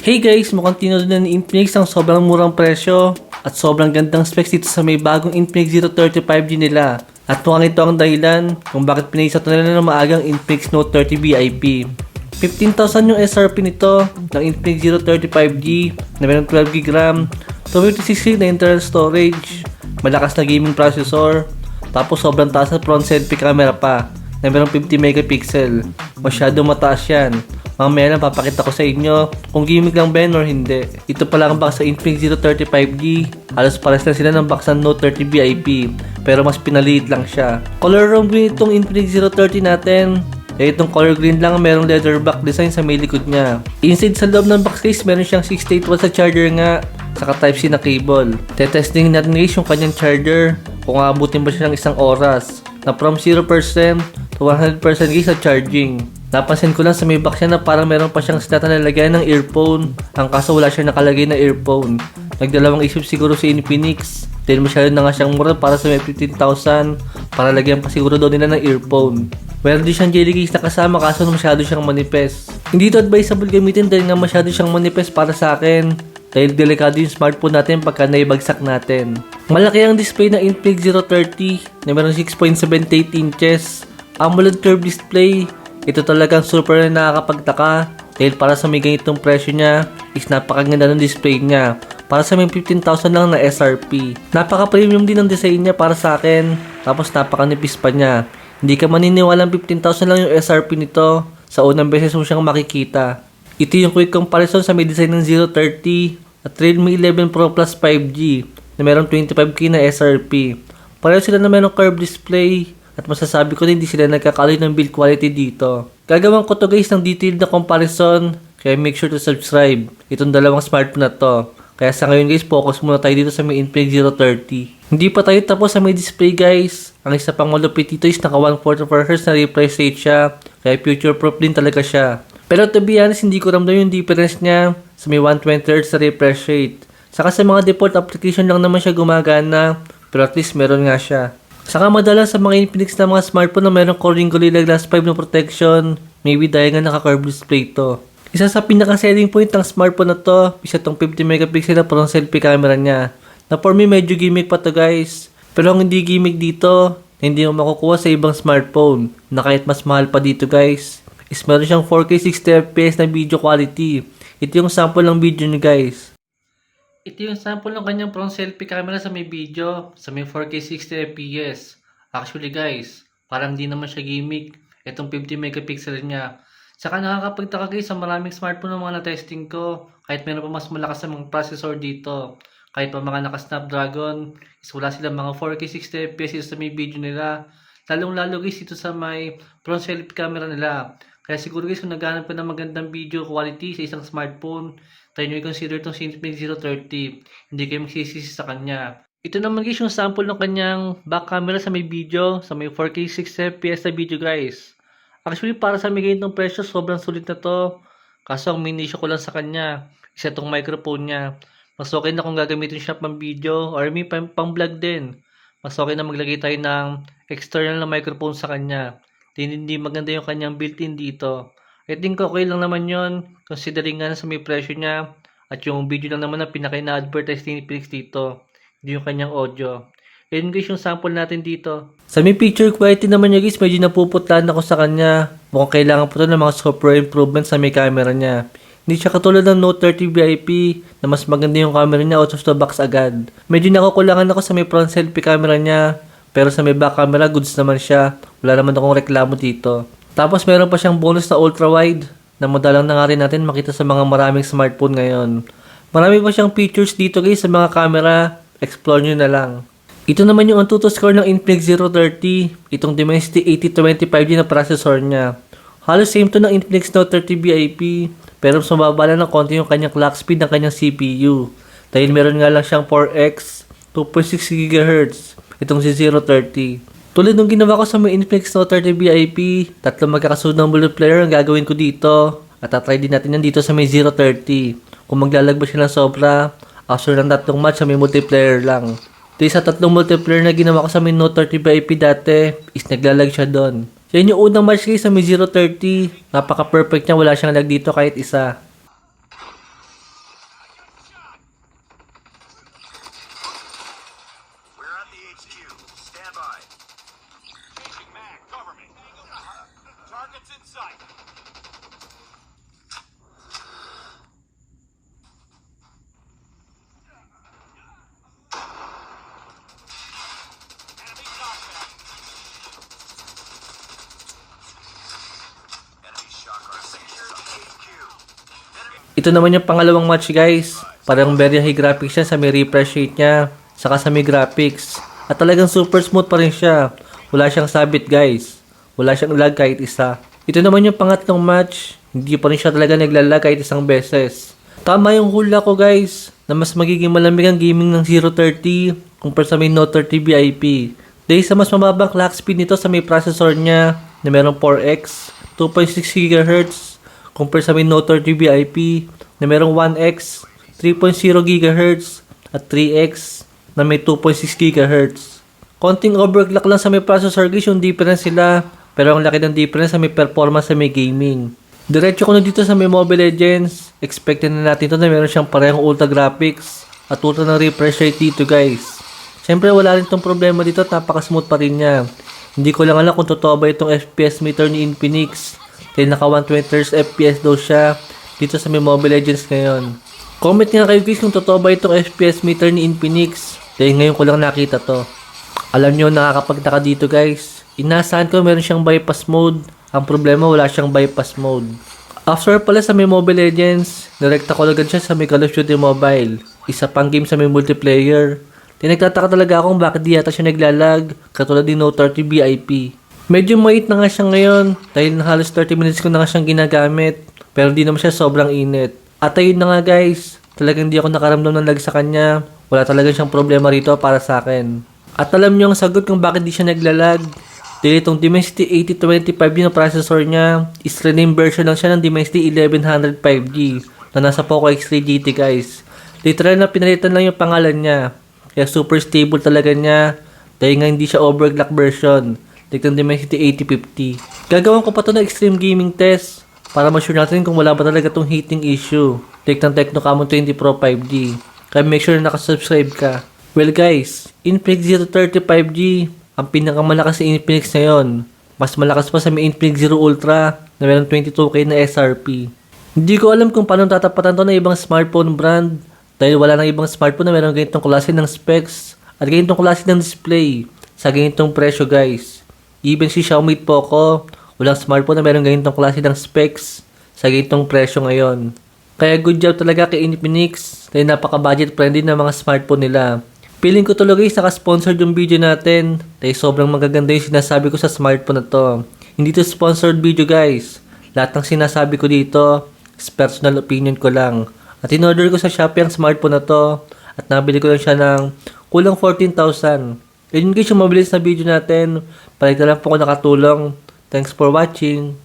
Hey guys, mukhang tinuro na ni Infinix ang sobrang murang presyo at sobrang gandang specs dito sa may bagong Infinix 035G nila. At mukhang ito ang dahilan kung bakit pinaisa ito nila ng maagang Infinix Note 30 VIP. 15,000 yung SRP nito ng Infinix 035G na meron 12GB RAM, 256GB na internal storage, malakas na gaming processor, tapos sobrang taas na front selfie camera pa na meron 50 megapixel. Masyado mataas yan. Mamaya lang papakita ko sa inyo kung gimmick lang ba or hindi. Ito pa lang ang box sa Infinix 035G. Halos pares lang sila ng box ng Note 30 VIP. Pero mas pinaliit lang siya. Color room green itong Infinix 030 natin. Eh, itong color green lang ang merong leather back design sa may likod niya. Inside sa loob ng box case, meron siyang 68 watts na charger nga saka Type-C na cable. Tetesting natin guys yung kanyang charger kung aabutin ba siya ng isang oras. Na from 0% to 100% guys sa charging. Napansin ko lang sa may box niya na parang meron pa siyang slot na lalagyan ng earphone. Ang kaso wala siya nakalagay na earphone. Nagdalawang isip siguro si Infinix. Dahil masyado na nga siyang mura para sa may 15,000 para lagyan pa siguro daw nila ng earphone. Meron din siyang jelly case na kasama kaso masyado siyang manipes. Hindi ito advisable gamitin dahil nga masyado siyang manipes para sa akin. Dahil delikado yung smartphone natin pagka naibagsak natin. Malaki ang display ng Infinix 030 na meron 6.78 inches. AMOLED curved display. Ito talagang super na nakakapagtaka dahil para sa may ganitong presyo niya is napakaganda ng display niya. Para sa may 15,000 lang na SRP. Napaka-premium din ang design niya para sa akin. Tapos napakanipis pa niya. Hindi ka maniniwalang 15,000 lang yung SRP nito. Sa unang beses mo siyang makikita. Ito yung quick comparison sa may design ng 030 at Realme 11 Pro Plus 5G na merong 25k na SRP. Pareho sila na merong curved display at masasabi ko na hindi sila nagkakaloy ng build quality dito. Gagawin ko to guys ng detailed na comparison kaya make sure to subscribe. Itong dalawang smartphone na to. Kaya sa ngayon guys, focus muna tayo dito sa may Infinix 030. Hindi pa tayo tapos sa may display guys. Ang isa pang malupit dito is naka 144Hz na refresh rate siya. Kaya future proof din talaga siya. Pero to be honest, hindi ko ramdam yung difference niya sa may 120Hz na refresh rate. Saka sa mga default application lang naman siya gumagana. Pero at least meron nga siya. Saka madalas sa mga Infinix na mga smartphone na meron Corning Gorilla Glass 5 na protection, maybe dahil nga naka-curved display to. Isa sa pinaka-selling point ng smartphone na to, isa tong 50 megapixel na front selfie camera niya. Na for me, medyo gimmick pa to guys. Pero ang hindi gimmick dito, na hindi mo makukuha sa ibang smartphone, na kahit mas mahal pa dito guys, is meron siyang 4K 60fps na video quality. Ito yung sample ng video ni guys. Ito yung sample ng kanyang front selfie camera sa may video, sa may 4K 60 fps. Actually guys, parang di naman siya gimmick. Itong 50 megapixel niya. Saka nakakapagtaka guys sa maraming smartphone ng mga na-testing ko. Kahit meron pa mas malakas na mga processor dito. Kahit pa mga naka-snapdragon, is wala silang mga 4K 60 fps sa may video nila. Lalong lalo guys ito sa may front selfie camera nila. Kaya siguro guys kung naghanap ka ng magandang video quality sa isang smartphone, try nyo i-consider itong Infinix 030. Hindi kayo magsisisi sa kanya. Ito naman guys yung sample ng kanyang back camera sa may video, sa may 4K 60 fps na video guys. Actually para sa may ganitong presyo, sobrang sulit na to. Kaso ang mini ko lang sa kanya, isa itong microphone niya. Mas okay na kung gagamitin siya pang video or may pang, pang vlog din. Mas okay na maglagay tayo ng external na microphone sa kanya. Hindi, hindi maganda yung kanyang built-in dito. I think okay lang naman yon considering nga sa may presyo niya at yung video lang naman na pinaka-na-advertise ni Netflix dito. Hindi yung kanyang audio. Yun guys yung sample natin dito. Sa may picture quality naman niya guys, medyo napuputlan ako sa kanya. Mukhang kailangan po to ng mga software improvements sa may camera niya. Hindi siya katulad ng Note 30 VIP na mas maganda yung camera niya out of the box agad. Medyo nakukulangan ako sa may front selfie camera niya. Pero sa may back camera, goods naman siya. Wala naman akong reklamo dito. Tapos meron pa siyang bonus na ultra wide na madalang na nga rin natin makita sa mga maraming smartphone ngayon. Marami pa siyang features dito guys sa mga camera. Explore nyo na lang. Ito naman yung Antutu score ng Infinix 030. Itong Dimensity 8025G na processor niya. Halos same to ng Infinix Note 30 VIP. Pero mas mababa lang ng konti yung kanyang clock speed ng kanyang CPU. Dahil meron nga lang siyang 4X 2.6 GHz. Itong si 030. Tulad nung ginawa ko sa may Infinix Note 30 VIP, tatlo magkakasunod ng multiplayer ang gagawin ko dito. At tatry din natin yan dito sa may 030. Kung maglalag ba siya ng sobra, after ng tatlong match sa may multiplayer lang. Dahil sa tatlong multiplayer na ginawa ko sa may Note 30 VIP dati, is naglalag siya doon. Yan yung unang match guys sa may 030. Napaka-perfect niya, wala siyang lag dito kahit isa. Ito naman yung pangalawang match guys. Parang very high graphics siya sa may refresh rate niya. Saka sa may graphics. At talagang super smooth pa rin siya. Wala siyang sabit guys. Wala siyang lag kahit isa. Ito naman yung pangatlong match. Hindi pa rin siya talaga naglalag kahit isang beses. Tama yung hula ko guys. Na mas magiging malamig ang gaming ng 030 kumpara sa may Note 30 VIP. Dahil sa mas mababang clock speed nito sa may processor niya na merong 4X, 2.6 GHz compare sa may Note 30 VIP na merong 1X, 3.0 GHz at 3X na may 2.6 GHz. Konting overclock lang sa may processor guys yung difference sila pero ang laki ng difference sa may performance sa may gaming. Diretso ko na dito sa may Mobile Legends. Expected na natin to na meron siyang parehong ultra graphics at ultra ng refresh rate dito guys. Siyempre wala rin tong problema dito at napaka-smooth pa rin niya. Hindi ko lang alam kung totoo ba itong FPS meter ni Infinix. Dahil naka 120 FPS daw siya dito sa may Mobile Legends ngayon. Comment nga kayo guys kung totoo ba itong FPS meter ni Infinix. Dahil ngayon ko lang nakita to. Alam nyo, nakakapagtaka dito guys. Inasahan ko meron siyang bypass mode. Ang problema wala siyang bypass mode. After pala sa may Mobile Legends, direkta ko agad siya sa may Call of Duty Mobile. Isa pang game sa may multiplayer. Di talaga akong bakit di yata siya naglalag, katulad ni Note 30 VIP. Medyo mait na nga siya ngayon, dahil halos 30 minutes ko na nga siyang ginagamit, pero di naman siya sobrang init. At ayun na nga guys, talagang di ako nakaramdam ng lag sa kanya, wala talaga siyang problema rito para sa akin. At alam niyo ang sagot kung bakit di siya naglalag, dahil itong Dimensity 8025G na processor niya, is rename version lang siya ng Dimensity 1100 5G na nasa Poco X3 GT guys. Literal na pinalitan lang yung pangalan niya. Kaya super stable talaga niya. Dahil nga hindi siya overclock version. Like ng Dimensity 8050. Gagawin ko pa to na extreme gaming test. Para ma-sure natin kung wala ba talaga tong heating issue. Like ng Tecno Camon 20 Pro 5G. Kaya make sure na nakasubscribe ka. Well guys, Infinix 030 5G, ang pinakamalakas sa Infinix ngayon. Mas malakas pa sa may Infinix Zero Ultra na meron 22k na SRP. Hindi ko alam kung paano tatapatan to ng ibang smartphone brand dahil wala nang ibang smartphone na meron ganitong klase ng specs at ganitong klase ng display sa ganitong presyo guys. Even si Xiaomi at Poco, walang smartphone na meron ganitong klase ng specs sa ganitong presyo ngayon. Kaya good job talaga kay Infinix dahil napaka-budget friendly ng mga smartphone nila. Feeling ko tuloy guys, naka-sponsored yung video natin dahil sobrang magaganda yung sinasabi ko sa smartphone na to. Hindi to sponsored video guys. Lahat ng sinasabi ko dito is personal opinion ko lang. At in-order ko sa Shopee ang smartphone na to at nabili ko lang siya ng kulang 14,000. Yun guys yung mabilis na video natin. Palagi na lang po ako nakatulong. Thanks for watching.